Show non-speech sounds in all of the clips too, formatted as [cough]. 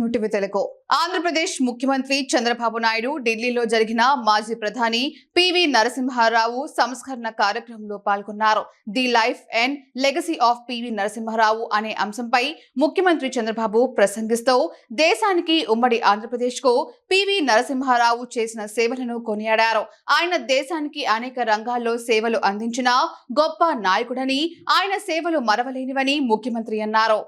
New TV Telugu Andhra Pradesh ముఖ్యమంత్రి చంద్రబాబు నాయుడు ఢిల్లీలో జరిగిన మాజీ ప్రధాని పివి నరసింహారావు సంస్కరణ కార్యక్రమంలో పాల్గొన్నారు. The life and legacy of PV Narasimha Rao అనే అంశంపై ముఖ్యమంత్రి చంద్రబాబు ప్రసంగిస్తూ దేశానికి ఉమ్మడి ఆంధ్రప్రదేశ్కు పివి నరసింహారావు చేసిన సేవలను కొనియాడారు. ఆయన దేశానికి అనేక రంగాల్లో సేవలు అందించిన గొప్ప నాయకుడని ఆయన సేవలు మరవలేనివని ముఖ్యమంత్రి అన్నారు.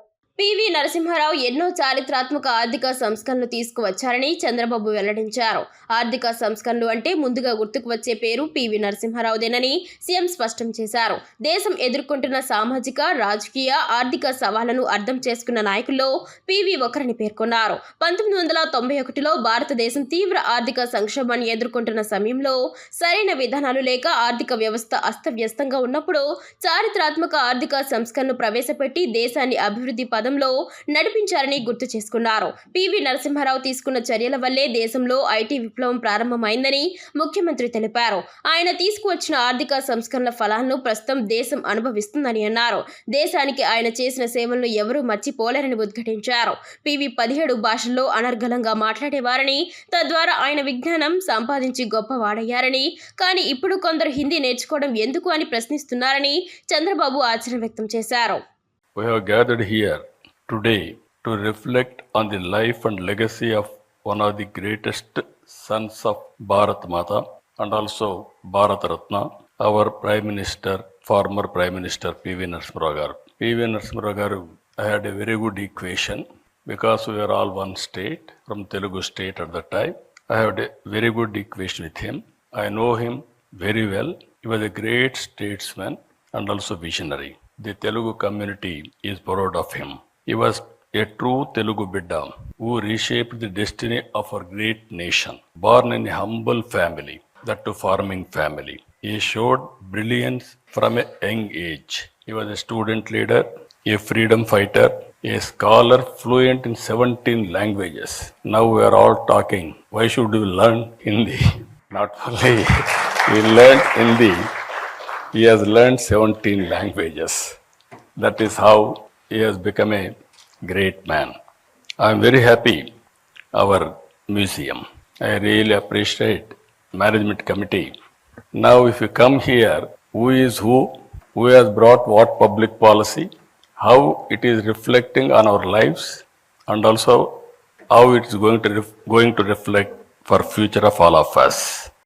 పివి నరసింహారావు ఎన్నో చారిత్రాత్మక ఆర్థిక సంస్కరణలు తీసుకువచ్చారని చంద్రబాబు వెల్లడించారు. ఆర్థిక సంస్కరణలు అంటే ముందుగా గుర్తుకు వచ్చే పేరు పివి నరసింహారావుదేనని సీఎం స్పష్టం చేశారు. దేశం ఎదుర్కొంటున్న సామాజిక రాజకీయ ఆర్థిక సవాళ్ళను అర్థం చేసుకున్న నాయకుల్లో పివి ఒకరని పేర్కొన్నారు. పంతొమ్మిది వందల తొంభై ఒకటిలో భారతదేశం తీవ్ర ఆర్థిక సంక్షోభాన్ని ఎదుర్కొంటున్న సమయంలో సరైన విధానాలు లేక ఆర్థిక వ్యవస్థ అస్తవ్యస్తంగా ఉన్నప్పుడు చారిత్రాత్మక ఆర్థిక సంస్కరణను ప్రవేశపెట్టి దేశాన్ని అభివృద్ధి పదం పదంలో నడిపించారని గుర్తు చేసుకున్నారు. పివి నరసింహారావు తీసుకున్న చర్యల వల్లే దేశంలో ఐటీ విప్లవం ప్రారంభమైందని ముఖ్యమంత్రి తెలిపారు. ఆయన తీసుకువచ్చిన ఆర్థిక సంస్కరణల ఫలాలను ప్రస్తుతం దేశం అనుభవిస్తుందని అన్నారు. దేశానికి ఆయన చేసిన సేవలను ఎవరూ మర్చిపోలేరని ఉద్ఘాటించారు. పివి పదిహేడు భాషల్లో అనర్గళంగా మాట్లాడేవారని తద్వారా ఆయన విజ్ఞానం సంపాదించి గొప్పవాడయ్యారని కానీ ఇప్పుడు కొందరు హిందీ నేర్చుకోవడం ఎందుకు అని ప్రశ్నిస్తున్నారని చంద్రబాబు ఆశ్చర్యం వ్యక్తం చేశారు. We have gathered here today to reflect on the life and legacy of one of the greatest sons of Bharat Mata and also Bharat Ratna, our Prime Minister, former Prime Minister P.V. Narasimha Garu. P.V. Narasimha had a very good equation because we are all one state from Telugu state at that time. I had a very good equation with him. I know him very well. He was a great statesman and also visionary. The Telugu community is proud of him. He was a true Telugu Bidda who reshaped the destiny of our great nation. Born in a humble family, that to farming family. He showed brilliance from a young age. He was a student leader, a freedom fighter, a scholar fluent in 17 languages. Now we are all talking. Why should we learn Hindi? [laughs] Not only we learned Hindi, he has learned 17 languages. That is how he has become a great man. I am very happy our museum. I really appreciate management committee. Now if you come here, who is who, who has brought what public policy, how it is reflecting on our lives and also how it is going to going to reflect for future of all of us.